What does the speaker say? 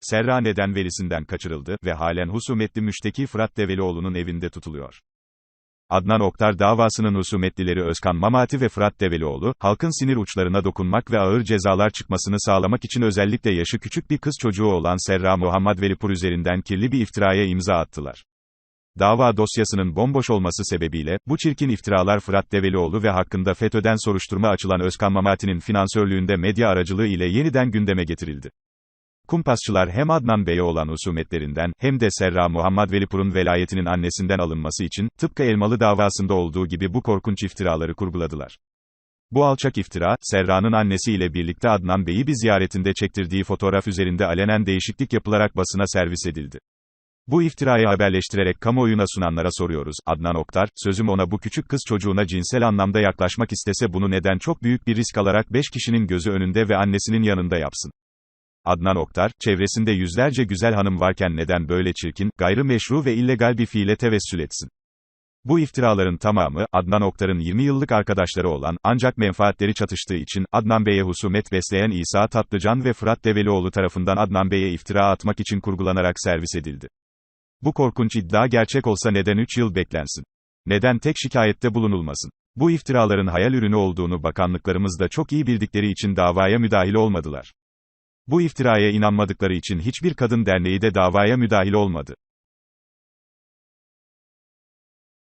Serra neden velisinden kaçırıldı ve halen husumetli müşteki Fırat Develioğlu'nun evinde tutuluyor. Adnan Oktar davasının husumetlileri Özkan Mamati ve Fırat Develioğlu, halkın sinir uçlarına dokunmak ve ağır cezalar çıkmasını sağlamak için özellikle yaşı küçük bir kız çocuğu olan Serra Muhammed Velipur üzerinden kirli bir iftiraya imza attılar. Dava dosyasının bomboş olması sebebiyle, bu çirkin iftiralar Fırat Develioğlu ve hakkında FETÖ'den soruşturma açılan Özkan Mamati'nin finansörlüğünde medya aracılığı ile yeniden gündeme getirildi. Kumpasçılar hem Adnan Bey'e olan husumetlerinden, hem de Serra Muhammed Velipur'un velayetinin annesinden alınması için, tıpkı Elmalı davasında olduğu gibi bu korkunç iftiraları kurguladılar. Bu alçak iftira, Serra'nın annesiyle birlikte Adnan Bey'i bir ziyaretinde çektirdiği fotoğraf üzerinde alenen değişiklik yapılarak basına servis edildi. Bu iftirayı haberleştirerek kamuoyuna sunanlara soruyoruz. Adnan Oktar, sözüm ona bu küçük kız çocuğuna cinsel anlamda yaklaşmak istese bunu neden çok büyük bir risk alarak 5 kişinin gözü önünde ve annesinin yanında yapsın? Adnan Oktar, çevresinde yüzlerce güzel hanım varken neden böyle çirkin, gayrimeşru ve illegal bir fiile tevessül etsin? Bu iftiraların tamamı, Adnan Oktar'ın 20 yıllık arkadaşları olan, ancak menfaatleri çatıştığı için, Adnan Bey'e husumet besleyen İsa Tatlıcan ve Fırat Develioğlu tarafından Adnan Bey'e iftira atmak için kurgulanarak servis edildi. Bu korkunç iddia gerçek olsa neden 3 yıl beklensin? Neden tek şikayette bulunulmasın? Bu iftiraların hayal ürünü olduğunu bakanlıklarımız da çok iyi bildikleri için davaya müdahil olmadılar. Bu iftiraya inanmadıkları için hiçbir kadın derneği de davaya müdahil olmadı.